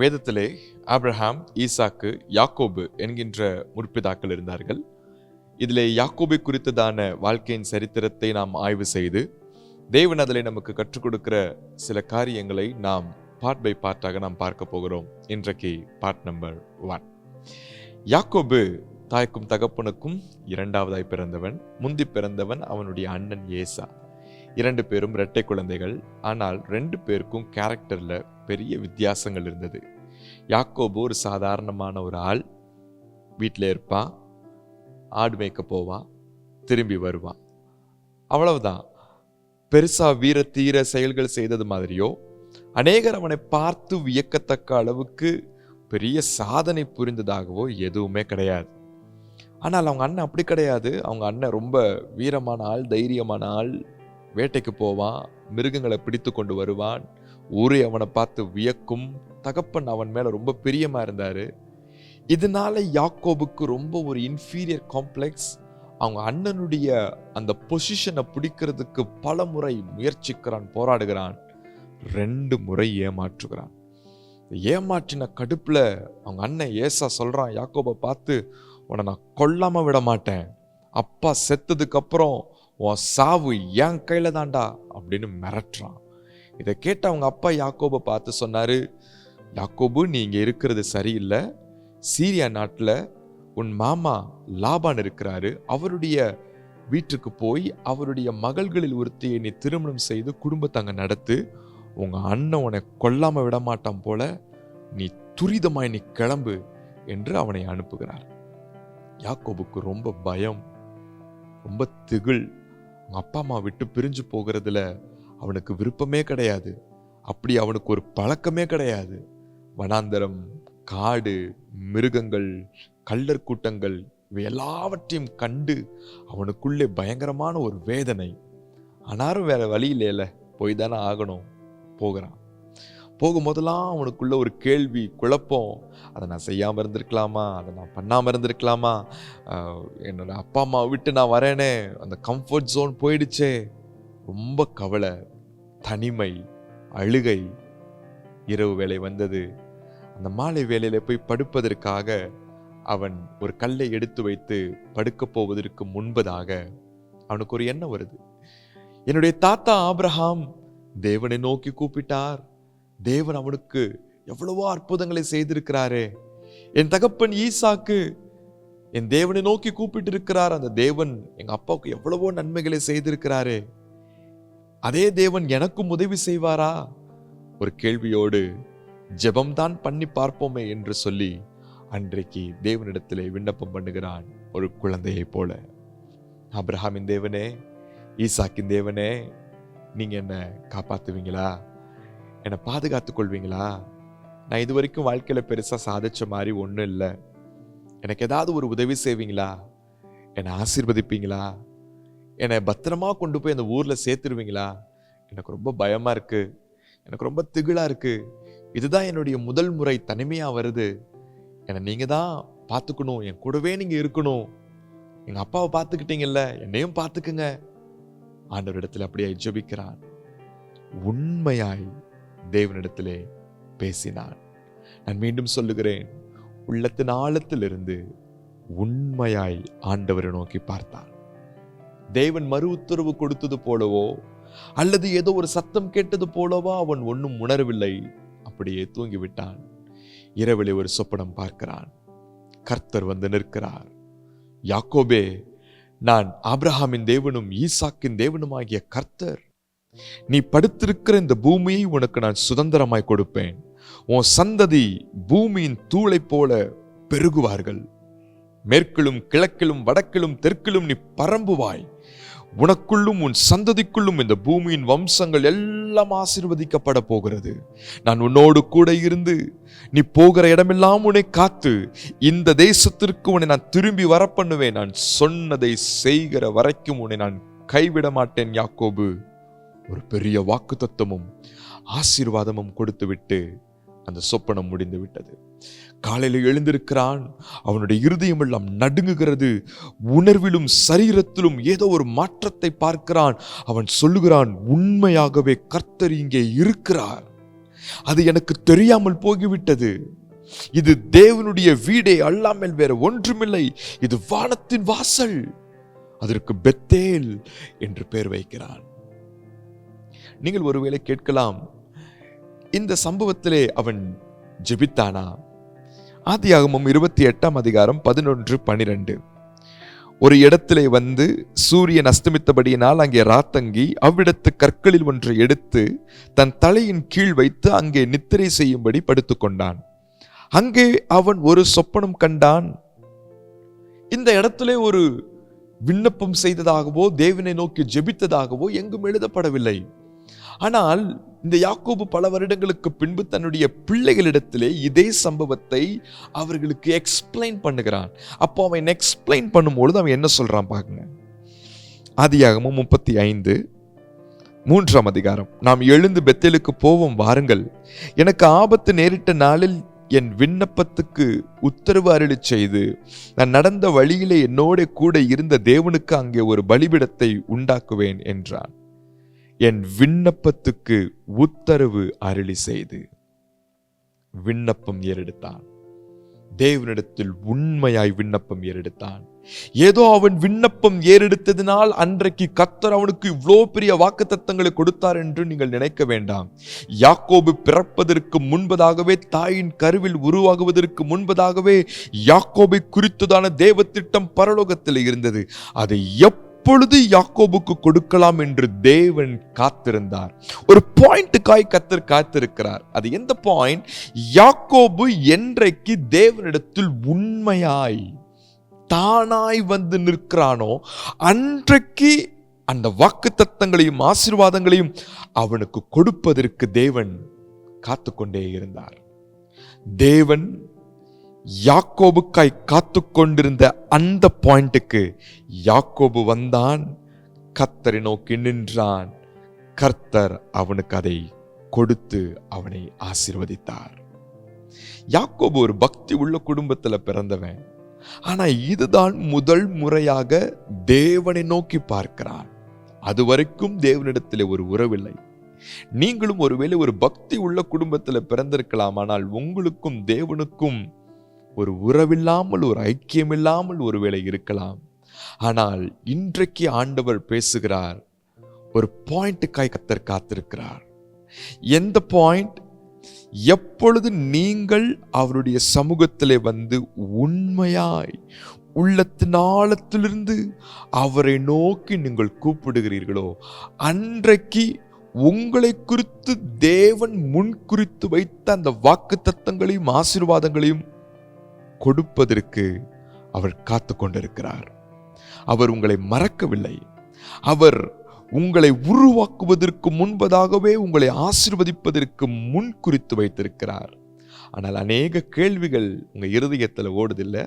வேதத்திலே ஆப்ரஹாம் ஈசாக்கு யாக்கோபு என்கின்ற முற்பிதாக்கள் இருந்தார்கள். இதிலே யாக்கோபை குறித்ததான வாழ்க்கையின் சரித்திரத்தை நாம் ஆய்வு செய்து தேவன் அதில் நமக்கு கற்றுக் கொடுக்கிற சில காரியங்களை நாம் பார்ட் பை பார்ட்டாக நாம் பார்க்க போகிறோம். இன்றைக்கு பார்ட் நம்பர் ஒன் யாக்கோபு தாய்க்கும் தகப்பனுக்கும் இரண்டாவதாய் பிறந்தவன் முந்தி பிறந்தவன் அவனுடைய அண்ணன் ஏசா. இரண்டு பேரும் இரட்டை குழந்தைகள். ஆனால் ரெண்டு பேருக்கும் கேரக்டரில் பெரிய வித்தியாசங்கள் இருந்தது. யாக்கோபு ஒரு சாதாரணமான ஒரு ஆள். வீட்டில் இருப்பான் ஆடு மேய்க்க போவான் திரும்பி வருவான் அவ்வளவுதான். பெருசா வீர தீர செயல்கள் செய்தது மாதிரியோ அநேகர் அவனை பார்த்து வியக்கத்தக்க அளவுக்கு பெரிய சாதனை புரிந்ததாகவோ எதுவுமே கிடையாது. ஆனால் அவங்க அண்ணன் அப்படி கிடையாது. அவங்க அண்ணன் ரொம்ப வீரமான ஆள் தைரியமான ஆள். வேட்டைக்கு போவான் மிருகங்களை பிடித்து கொண்டு வருவான். ஊரே அவனை பார்த்து வியக்கும். தகப்பன் அவன் மேலே ரொம்ப பிரியமாக இருந்தார். இதனால யாக்கோபுக்கு ரொம்ப ஒரு இன்ஃபீரியர் காம்ப்ளெக்ஸ் அவங்க அண்ணனுடைய அந்த பொசிஷனை பிடிக்கிறதுக்கு பல முறை முயற்சிக்கிறான் போராடுகிறான். ரெண்டு முறை ஏமாற்றுகிறான். ஏமாற்றின கடுப்பில் அவங்க அண்ணன் ஏசா சொல்கிறான் யாக்கோபை பார்த்து உன்னை நான் கொல்லாமல் விட மாட்டேன். அப்பா செத்ததுக்கப்புறம் உன் சாவு என் கையில் தான்டா அப்படின்னு மிரட்டுறான். இதை கேட்ட அவங்க அப்பா யாக்கோபை பார்த்து சொன்னார் யாக்கோபு நீ இங்கே இருக்கிறது சரியில்லை. சீரியா நாட்டில் உன் மாமா லாபான் இருக்கிறாரு. அவருடைய வீட்டுக்கு போய் அவருடைய மகள்களில் ஒருத்தியை நீ திருமணம் செய்து குடும்பத்தை அங்க நடத்து. உங்கள் அண்ணன் உன்னை கொல்லாமல் விட மாட்டான் போல நீ துரிதமாய் நீ கிளம்பு என்று அவனை அனுப்புகிறார். யாக்கோபுக்கு ரொம்ப பயம் ரொம்ப திகில். அவங்க அப்பா அம்மா விட்டு பிரிஞ்சு போகிறதுல அவனுக்கு விருப்பமே கிடையாது. அப்படி அவனுக்கு ஒரு பழக்கமே கிடையாது. வனாந்தரம் காடு மிருகங்கள் கள்ளர் கூட்டங்கள் இவை எல்லாவற்றையும் கண்டு அவனுக்குள்ளே பயங்கரமான ஒரு வேதனை. ஆனாலும் வேற வழி இல்லை போய் தானே ஆகணும். போகிறான். போகும்போதெல்லாம் அவனுக்குள்ள ஒரு கேள்வி குழப்பம். அதை நான் செய்யாமல் இருந்திருக்கலாமா? அதை நான் பண்ணாமல் இருந்திருக்கலாமா? என்னோட அப்பா அம்மா விட்டு நான் வரேனே. அந்த கம்ஃபர்ட் ஜோன் போயிடுச்சே. ரொம்ப கவலை தனிமை அழுகை. இரவு வேலை வந்தது. அந்த மாலை வேலையில் போய் படுப்பதற்காக அவன் ஒரு கல்லை எடுத்து வைத்து படுக்கப் போவதற்கு முன்பதாக அவனுக்கு ஒரு எண்ணம் வருது. என்னுடைய தாத்தா ஆப்ரஹாம் தேவனை நோக்கி கூப்பிட்டார். தேவன் அவனுக்கு எவ்வளவோ அற்புதங்களை செய்திருக்கிறாரே. என் தகப்பன் ஈசாக்கு என் தேவனை நோக்கி கூப்பிட்டு இருக்கிறார் அந்த தேவன் எங்க அப்பாவுக்கு எவ்வளவோ நன்மைகளை செய்திருக்கிறாரே. அதே தேவன் எனக்கும் உதவி செய்வாரா? ஒரு கேள்வியோடு ஜெபம்தான் பண்ணி பார்ப்போமே என்று சொல்லி அன்றைக்கு தேவனிடத்திலே விண்ணப்பம் பண்ணுகிறான் ஒரு குழந்தையைப் போல. அப்ரஹாமின் தேவனே ஈசாக்கின் தேவனே நீங்க என்ன காப்பாத்துவீங்களா? என்னை பாதுகாத்து கொள்வீங்களா நான் இது வரைக்கும் வாழ்க்கையில் பெருசாக சாதிச்ச மாதிரி ஒன்றும் இல்லை. எனக்கு ஏதாவது ஒரு உதவி செய்வீங்களா? என்னை ஆசீர்வதிப்பீங்களா? என்னை பத்திரமா கொண்டு போய் அந்த ஊரில் சேர்த்துருவீங்களா? எனக்கு ரொம்ப பயமாக இருக்குது எனக்கு ரொம்ப திகிலாக இருக்குது இதுதான் என்னுடைய முதல் முறை தனிமையாக வருது. என்னை நீங்கள் தான் பார்த்துக்கணும். என் கூடவே நீங்கள் இருக்கணும். எங்கள் அப்பாவை பார்த்துக்கிட்டீங்கல்ல என்னையும் பார்த்துக்குங்க. ஆண்டவரிடத்தில் அப்படியே ஜபிக்கிறான் உண்மையாய் தேவனிடத்திலே பேசினான். நான் மீண்டும் சொல்லுகிறேன் உள்ளத்தின் ஆழத்திலிருந்து உண்மையாய் ஆண்டவரை நோக்கி பார்த்தான். தேவன் மறு உத்தரவு கொடுத்தது போலவோ அல்லது ஏதோ ஒரு சத்தம் கேட்டது போலவோ அவன் ஒன்றும் உணரவில்லை. அப்படியே தூங்கிவிட்டான். இரவிலே ஒரு சொப்பனம் பார்க்கிறான். கர்த்தர் வந்து நிற்கிறார். யாக்கோபே நான் ஆப்ரஹாமின் தேவனும் ஈசாக்கின் தேவனுமாகிய கர்த்தர். நீ படுத்திருக்கிற இந்த பூமியை உனக்கு நான் சுதந்திரமாய் கொடுப்பேன். உன் சந்ததி பூமியின் தூளைப் போல பெருகுவார்கள். மேற்கிலும் கிழக்கிலும் வடக்கிலும் தெற்கிலும் நீ பரம்புவாய். உனக்குள்ளும் உன் சந்ததிக்குள்ளும் இந்த பூமியின் வம்சங்கள் எல்லாம் ஆசிர்வதிக்கப்பட போகிறது. நான் உன்னோடு கூட இருந்து நீ போகிற இடமெல்லாம் உன்னை காத்து இந்த தேசத்திற்கு உன்னை நான் திரும்பி வர பண்ணுவேன் நான் சொன்னதை செய்கிற வரைக்கும் உன்னை நான் கைவிட மாட்டேன் யாக்கோபு. ஒரு பெரிய வாக்குத்தத்தமும் ஆசீர்வாதமும் கொடுத்துவிட்டு அந்த சொப்பனம் முடிந்து விட்டது காலையில் எழுந்திருக்கிறான். அவனுடைய இருதயம் எல்லாம் நடுங்குகிறது. உணர்விலும் சரீரத்திலும் ஏதோ ஒரு மாற்றத்தை பார்க்கிறான். அவன் சொல்லுகிறான் உண்மையாகவே கர்த்தர் இங்கே இருக்கிறார். அது எனக்கு தெரியாமல் போகிவிட்டது. இது தேவனுடைய வீடே அல்லாமல் வேற ஒன்றுமில்லை. இது வானத்தின் வாசல். அதற்கு பெத்தேல் என்று பெயர் வைக்கிறான். நீங்கள் ஒருவேளை கேட்கலாம் இந்த சம்பவத்திலே அவன் ஜெபித்தானா? ஆதியாகமும் இருபத்தி எட்டாம் அதிகாரம் பதினொன்று பனிரெண்டு ஒரு இடத்திலே வந்து சூரியன் அஸ்தமித்தபடியினால் அங்கே ராத்தங்கி அவ்விடத்து கற்களில் ஒன்றை எடுத்து தன் தலையின் கீழ் வைத்து அங்கே நித்திரை செய்யும்படி படுத்துக்கொண்டான். அங்கே அவன் ஒரு சொப்பனம் கண்டான். இந்த இடத்திலே ஒரு விண்ணப்பம் செய்ததாகவோ தேவனை நோக்கி ஜெபித்ததாகவோ எங்கும் எழுதப்படவில்லை. ஆனால் இந்த யாக்கோபு பல வருடங்களுக்கு பின்பு தன்னுடைய பிள்ளைகளிடத்திலே இதே சம்பவத்தை அவர்களுக்கு எக்ஸ்பிளைன் பண்ணுகிறான். அப்போ அவன் எக்ஸ்பிளைன் பண்ணும்பொழுது அவன் என்ன சொல்கிறான் பாருங்க. ஆதியாகமும் முப்பத்தி ஐந்து மூன்றாம் அதிகாரம். நாம் எழுந்து பெத்தேலுக்கு போவோம் வாருங்கள். எனக்கு ஆபத்து நேரிட்ட நாளில் என் விண்ணப்பத்துக்கு உத்தரவு அருளி செய்து நான் நடந்த வழியிலே என்னோட கூட இருந்த தேவனுக்கு அங்கே ஒரு பலிபிடத்தை உண்டாக்குவேன் என்றான். என் விண்ணப்பத்துக்கு உத்தரவு அருளி செய்து. விண்ணப்பம் ஏறெடுத்தான். தேவனிடத்தில் உண்மையாய் விண்ணப்பம் ஏறெடுத்தான். ஏதோ அவன் விண்ணப்பம் ஏறெடுத்ததினால் அன்றைக்கு கத்தர் அவனுக்கு இவ்வளோ பெரிய வாக்குத்தத்தங்களை கொடுத்தார் என்று நீங்கள் நினைக்க வேண்டாம். யாக்கோபு பிறப்பதற்கு முன்பதாகவே தாயின் கருவில் உருவாகுவதற்கு முன்பதாகவே யாக்கோபை குறித்ததான தேவ திட்டம் பரலோகத்தில் இருந்தது. அதை எப்பொழுது யாக்கோபுக்கு கொடுக்கலாம் என்று தேவன் காத்திருந்தார். ஒரு பாயிண்ட்டுக்காய் கத்தர் காத்திருக்கிறார். அது எந்த பாயிண்ட்? யாக்கோபு என்றைக்கு தேவனிடத்தில் உண்மையாய் தானாய் வந்து நிற்கிறானோ அன்றைக்கு அந்த வாக்கு தத்தங்களையும் ஆசீர்வாதங்களையும் அவனுக்கு கொடுப்பதற்கு தேவன் காத்து கொண்டே இருந்தார். தேவன் யாக்கோபுக்காய் காத்து கொண்டிருந்த அந்த பாயிண்ட்டுக்கு யாக்கோபு வந்தான். கர்த்தரை நோக்கி நின்றான். கர்த்தர் அவனுக்கு அதை கொடுத்து அவனை ஆசீர்வதித்தார். யாக்கோபு ஒரு பக்தி உள்ள குடும்பத்தில் பிறந்தவன். ஆனா இதுதான் முதல் முறையாக தேவனை நோக்கி பார்க்கிறான். அது வரைக்கும் தேவனிடத்தில் ஒரு உறவில்லை. நீங்களும் ஒருவேளை ஒரு பக்தி உள்ள குடும்பத்தில் பிறந்திருக்கலாம். ஆனால் உங்களுக்கும் தேவனுக்கும் ஒரு உறவில்லாமல் ஒரு ஐக்கியம் இல்லாமல் ஒருவேளை இருக்கலாம். ஆனால் இன்றைக்கு ஆண்டவர் பேசுகிறார் ஒரு பாயிண்ட்டுக்காய் கத்தர் காத்திருக்கிறார். எந்த பாயிண்ட்? எப்பொழுது நீங்கள் அவருடைய சமூகத்திலே வந்து உண்மையாய் உள்ளத்தின் ஆழத்திலிருந்து அவரை நோக்கி நீங்கள் கூப்பிடுகிறீர்களோ அன்றைக்கு உங்களை குறித்து தேவன் முன் குறித்து வைத்த அந்த வாக்கு தத்தங்களையும் ஆசீர்வாதங்களையும் கொடுப்பதற்கு அவர் காத்து கொண்டிருக்கிறார் அவர் உங்களை மறக்கவில்லை. அவர் உங்களை உருவாக்குவதற்கு முன்பதாகவே உங்களை ஆசிர்வதிப்பதற்கு முன் குறித்து வைத்திருக்கிறார். ஆனால் அநேக கேள்விகள் உங்கள் இருதயத்தில் ஓடுதில்லை.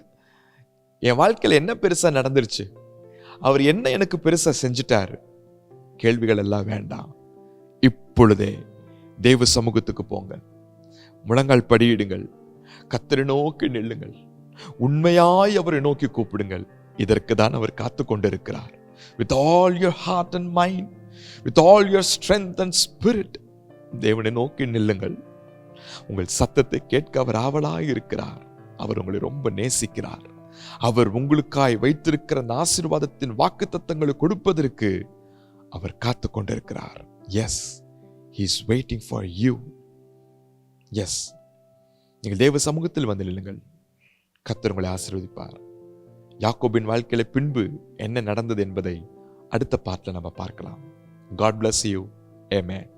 என் வாழ்க்கையில் என்ன பெருசாக நடந்துருச்சு? அவர் என்ன எனக்கு பெருசாக செஞ்சிட்டார்? கேள்விகள் எல்லாம் வேண்டாம். இப்பொழுதே தேவ சமூகத்துக்கு போங்க. முழங்கால் படியிடுங்கள். கத்தரை நோக்கி நில்லுங்கள். உண்மையாய் அவரை நோக்கி கூப்பிடுங்கள். இதற்கு தான் அவர் காத்து கொண்டிருக்கிறார். With all your heart and mind with all your strength and spirit தேவனை நோக்கி நில்லுங்கள். உங்கள் சத்தத்தை கேட்க அவர் ஆவலாய் இருக்கிறார். அவர் உங்களை ரொம்ப நேசிக்கிறார். அவர் உங்களுக்காய் வைத்திருக்கிற அந்த ஆசீர்வாதத்தின் வாக்கு தத்தங்களை கொடுப்பதற்கு அவர் காத்து கொண்டிருக்கிறார். Yes is waiting for you yes நீங்கள் தேவ சமூகத்தில் வந்து நில்லுங்கள். கத்தர் உங்களை ஆசீர்வதிப்பார். யாக்கோபின் வாழ்க்கையில பின்பு என்ன நடந்தது என்பதை அடுத்த பாட்டில் நம்ம பார்க்கலாம். God bless you amen